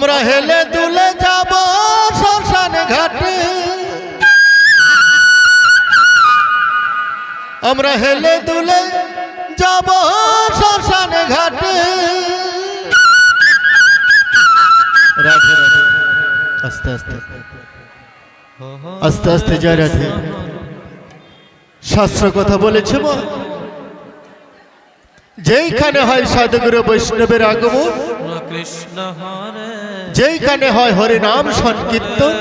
আমরা হেলে দুলে যাব শ্মশান ঘাটে। আমরা হেলে দুলে যাব শ্মশান ঘাটে। রাধে রাধে। আস্তে আস্তে। আস্তে আস্তে জয় রাধে। শাস্ত্র কথা বলেছে যেইখানে হয় সাধুগুরু বৈষ্ণবের আগমন যেইখানে হয় হরে নাম সংকীর্তন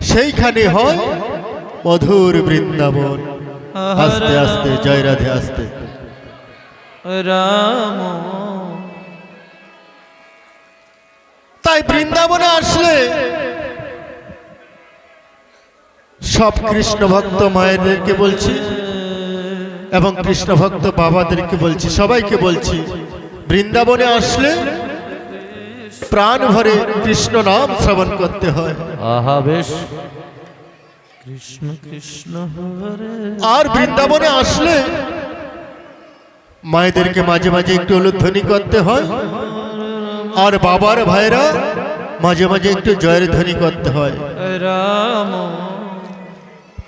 সেইখানে হয় মধুর বৃন্দাবন। আস্তে আস্তে জয় রাধে আস্তে। রাম। তাই বৃন্দাবনে আসলে সব কৃষ্ণ ভক্ত মায়েদেরকে বলছি এবং কৃষ্ণ ভক্ত বাবাদেরকে বলছি সবাইকে বলছি বৃন্দাবনে আসলে প্রাণ ভরে কৃষ্ণ নাম শ্রবণ করতে হয়। আহা বেশ। কৃষ্ণ কৃষ্ণ আর বৃন্দাবনে আসলে মায়েদেরকে মাঝে মাঝে একটু উলুধ্বনি করতে হয় আর বাবার ভাইরা মাঝে মাঝে একটু জয়ের ধ্বনি করতে হয়। রাম।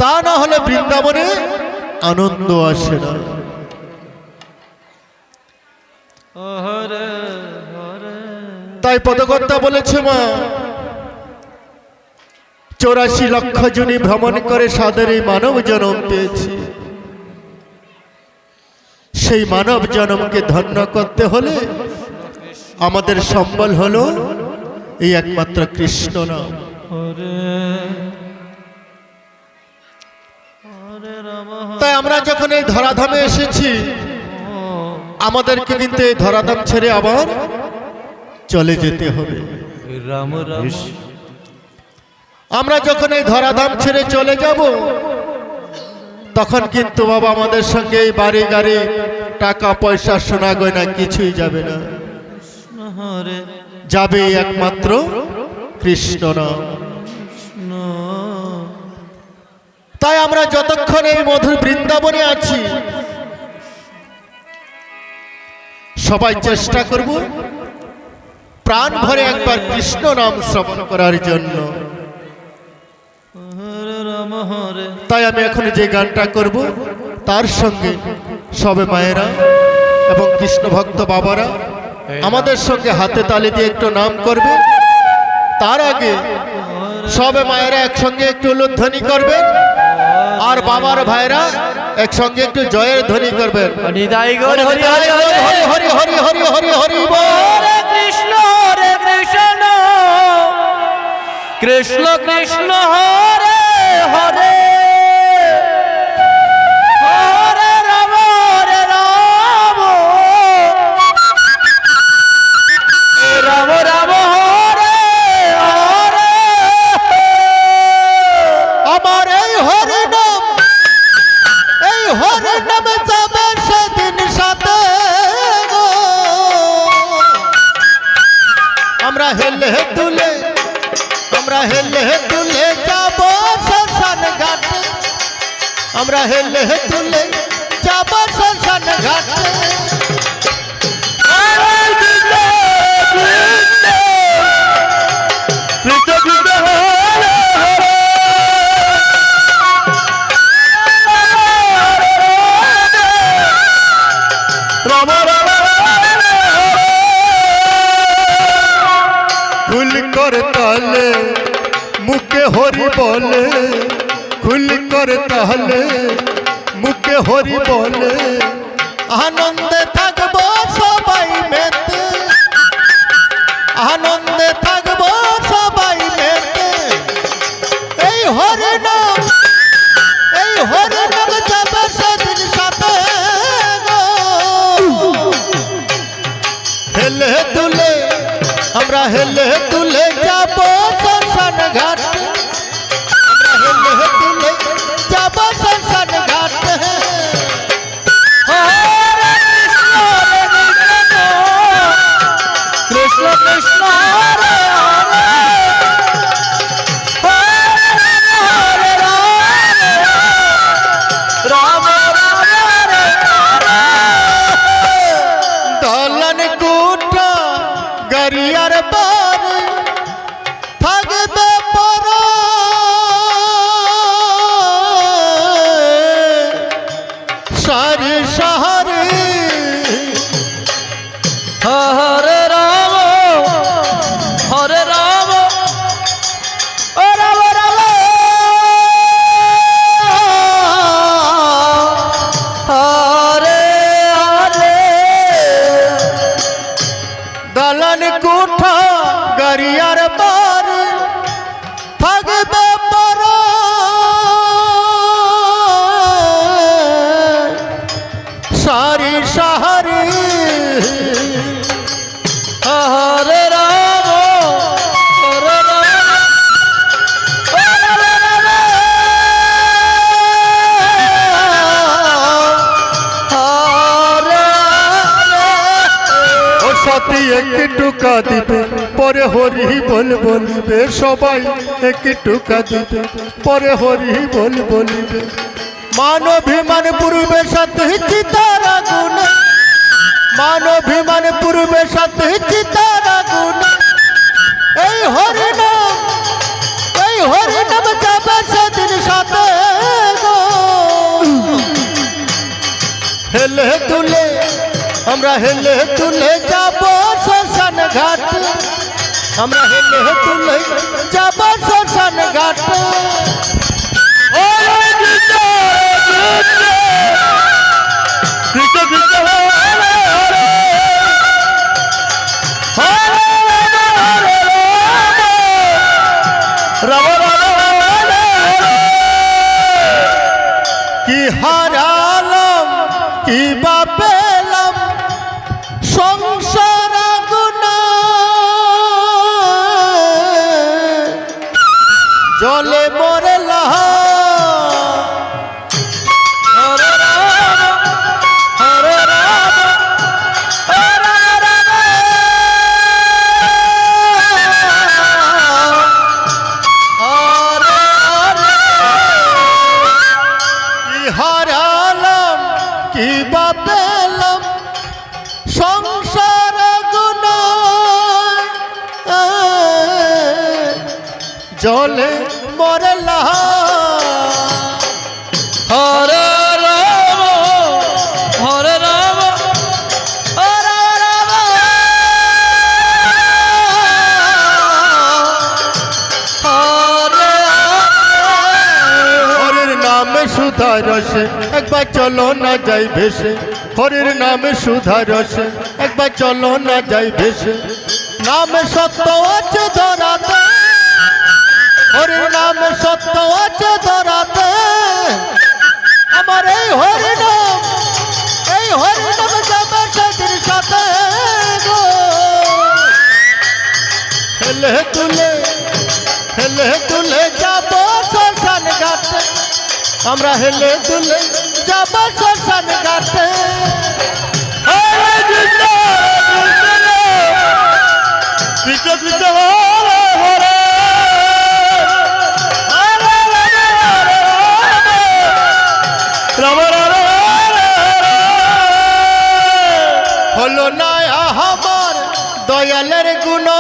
তা না হলে বৃন্দাবনে আনন্দ আসে না। তাই পদকর্তা বলেছে মা, চৌরাশি লক্ষ জনী ভ্রমণ করে সাদের মানব জনম পেয়েছি। সেই মানব জনমকে ধন্য করতে হলে আমাদের সম্বল হলো এই একমাত্র কৃষ্ণ নাম। তাই আমরা যখন এই ধরাধামে এসেছি, আমাদেরকে কিন্তু এই ধরাধাম ছেড়ে আবার চলে যেতে হবে। রাম রাম। আমরা যখন এই ধরাধাম ছেড়ে চলে যাব তখন কিন্তু বাবা আমাদের সঙ্গে এই বাড়ি গাড়ি টাকা পয়সা সোনা গয়না কিছুই যাবে না। যাবে একমাত্র কৃষ্ণ নাম। তাই আমরা যতক্ষণ এই মধুর বৃন্দাবনে আছি সবাই চেষ্টা করব প্রাণ ভরে একবার কৃষ্ণ নাম শ্রবণ করার জন্য। তাই আমি এখন যে গানটা করব তার সঙ্গে সবে মায়েরা এবং কৃষ্ণ ভক্ত বাবারা আমাদের সঙ্গে হাতে তালি দিয়ে একটু নাম করবে। তার আগে সবে মায়েরা একসঙ্গে একটু উলুধ্বনি করবেন আর বাবার ভাইরা একসঙ্গে একটু জয়ের ধ্বনি করবেন। হরি হরি হরি হরি হরি হরি হরি হরি। হরে কৃষ্ণ কৃষ্ণ হরে হেলে তুলে যাব শ্মশান ঘাটে। খুল কর তাহলে মুখে হরি বলে। खुल कर तहले मुके होरी बोले। आनंद थकबो सबाई में आनंद সংসার সহ একটি টুকা দিবে, পরে হরি বল বলিবে সবাই একটি টুকা দিবে, পরে হরি বল বলিবে মানভিমান পূর্বে সাথে চিতার আগুন? মানভিমান পূর্বে সাথে চিতার আগুন? এই হরি নাম এই হরি নাম যাবে সেদিন সাথে হেলে তুলে আমরা হেলে তুলে যাব ঘাট। আমরা হেলে তুলে যাব শ্মশান ঘাট। জলে মরলা। হরে রাম হরে রাম হরে রাম। হরে হরির নামে সুধা রসে, একবার চলো না যাই ভেসে। হরির নামে সুধা রসে, একবার চলো না যাই ভেসে। নামে সত্য আছে ধরাতে। হরির নামে সত্য আছে ধরাতে। আমার এই হরি নাম, এই হরি নাম যাবে সেদিন সাথে হেলে তুলে হেলে তুলে যাব শ্মশান ঘাটে। আমরা হেলে তুলে যাব শ্মশান ঘাটে। হরে কৃষ্ণ কৃষ্ণ হলো না আহাবার দয়ালের গুণগান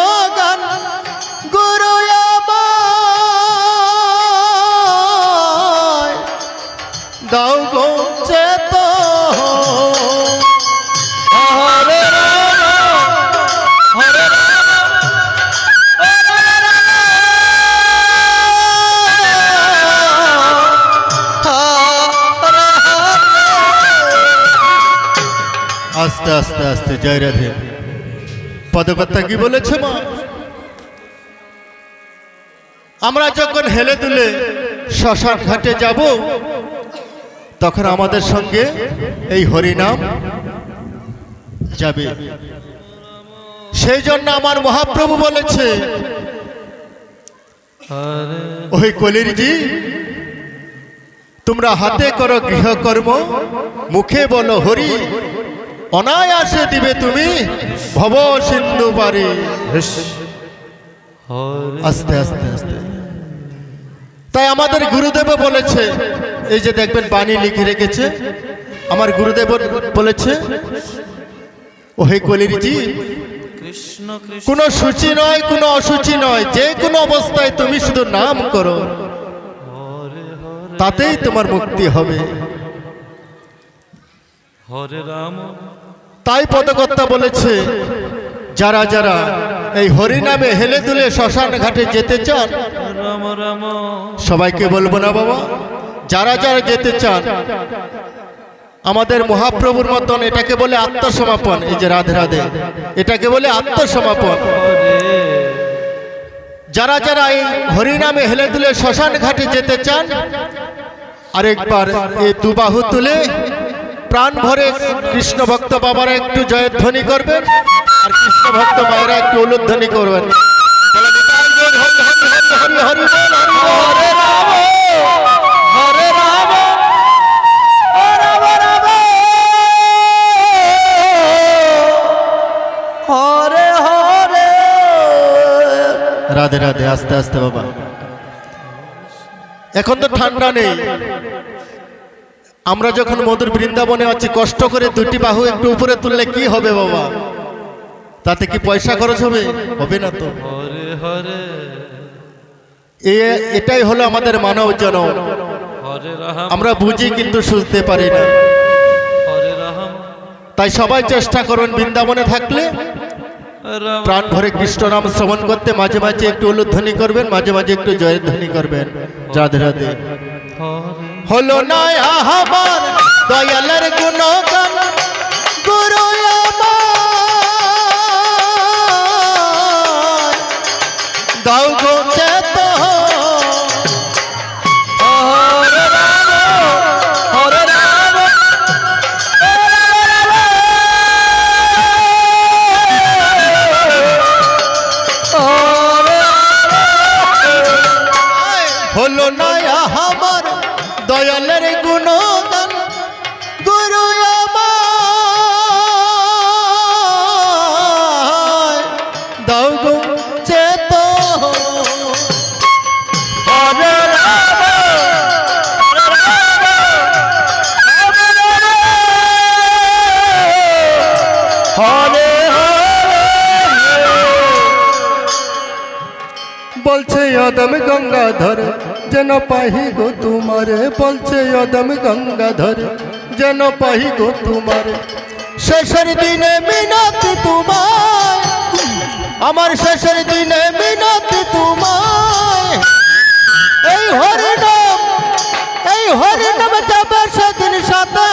আস্তে আস্তে আস্তে, জয় রাধে। পদকর্তা কি বলেছে মা? আমরা যখন হেলে দুলে শ্মশান ঘাটে যাব, তখন আমাদের সঙ্গে এই হরিনাম যাবে। সেই জন্য আমার মহাপ্রভু বলেছে ওই কলিরজি, তোমরা হাতে করো গৃহকর্ম, মুখে বলো হরি অনায়াসে দিবে তুমি ভব সিন্ধু পারি আস্তে আস্তে আস্তে। তাই আমাদের গুরুদেব বলেছে, এই যে দেখবেন বাণী লিখে রেখেছে, আমার গুরুদেব বলেছে ও হে কলিরজি, কোনো সূচি নয়, কোনো অসুচি নয়, যে কোনো অবস্থায় তুমি শুধু নাম করো, তাতেই তোমার মুক্তি হবে। হরে রাম। তাই পদকর্তা বলেছে, যারা যারা এই হরিনামে হেলে দুলে শ্মশান ঘাটে যেতে চান, সবাইকে বলব না বাবা, যারা যারা যেতে চান, আমাদের মহাপ্রভুর মতন এটাকে বলে আত্মসমাপন, এই যে রাধে রাধে, এটাকে বলে আত্মসমাপন। যারা যারা এই হরিনামে হেলে দুলে শ্মশান ঘাটে যেতে চান, আরেকবার এই দুবাহু তুলে প্রাণ ভরে কৃষ্ণ ভক্ত বাবারা একটু জয়ধ্বনি করবেন, আর কৃষ্ণ ভক্ত মায়েরা একটু উলুধ্বনি করবেন। রাধে রাধে, আস্তে আস্তে বাবা। এখন তো ঠান্ডা নেই। আমরা যখন মধুর বৃন্দাবনে আছি, কষ্ট করে দুটি বাহু একটু উপরে তুললে কি হবে বাবা? তাতে কি পয়সা খরচ হবে? হবে না তো। এটাই হলো আমাদের মানব জনম। আমরা বুঝি কিন্তু সুঝতে পারি না। তাই সবাই চেষ্টা করুন বৃন্দাবনে থাকলে। প্রাণ ভরে কৃষ্ণ নাম শ্রবণ করতে মাঝে মাঝে একটু উলুধ্বনি করবেন, মাঝে মাঝে একটু জয়ধ্বনি করবেন। রাধে রাধে। হলো না আমার দয়ালের গুণগান। গুরু গাও গো চেত হলো না দয়ালের গুণগান বলছে, অদম গঙ্গাধর, যেন পাহি গো তোমারে। বলছে, অদম গঙ্গাধর, যেন পাহি গো তোমারে। শেষের দিনে মিনতি তোমায়, আমার শেষের দিনে মিনতি তোমায়। এই হরিনাম এই হরিনাম যাবে সেদিন সাথে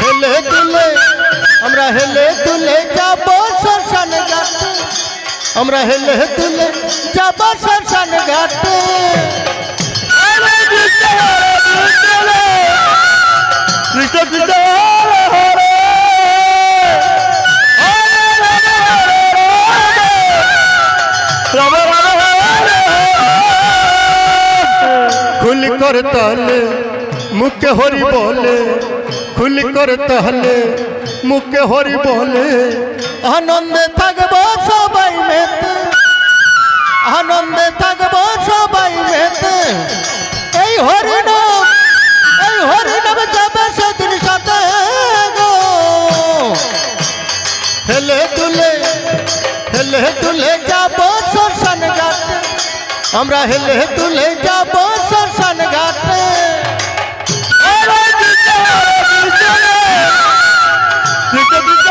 হেলে দুলে, আমরা হেলে দুলে যাব শ্মশান ঘাটে। আমরা হেলে দুলে যাব শ্মশান ঘাটে। কৃষ্ণ কৃষ্ণ খুল কর তাহলে মুখে হরি বলে। খুল কর তাহলে মুখে হরি বলে। আনন্দে থাকব মেতে এই হরিনাম এই হরিনাম যাবে সেদিন সাথে গো। হেলে তুলে হেলে তুলে যাব শ্মশান ঘাটে। আমরা হেলে তুলে যাব শ্মশান ঘাটে। কৃষ্ণ কৃষ্ণ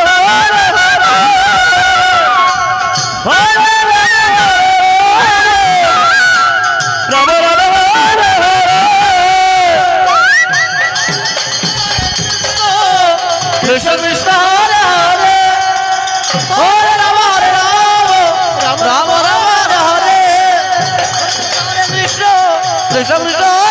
হরে হরে রাম রাম রাম রাম হরে কৃষ্ণ কৃষ্ণ কৃষ্ণ